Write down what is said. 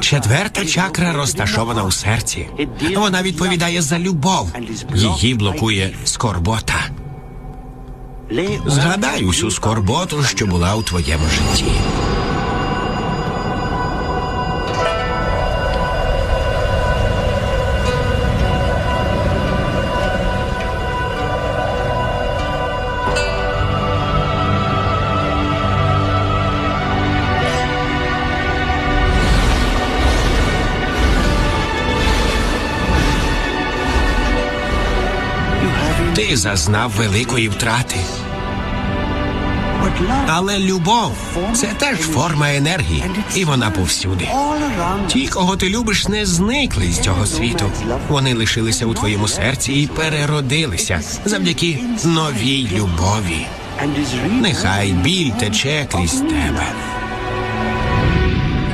Четверта чакра розташована у серці. Вона відповідає за любов. Її блокує скорбота. Згадай усю скорботу, що була у твоєму житті. Ти зазнав великої втрати. Але любов це теж форма енергії, і вона повсюди. Ті, кого ти любиш, не зникли з цього світу. Вони лишилися у твоєму серці і переродилися завдяки новій любові. Нехай біль тече крізь тебе,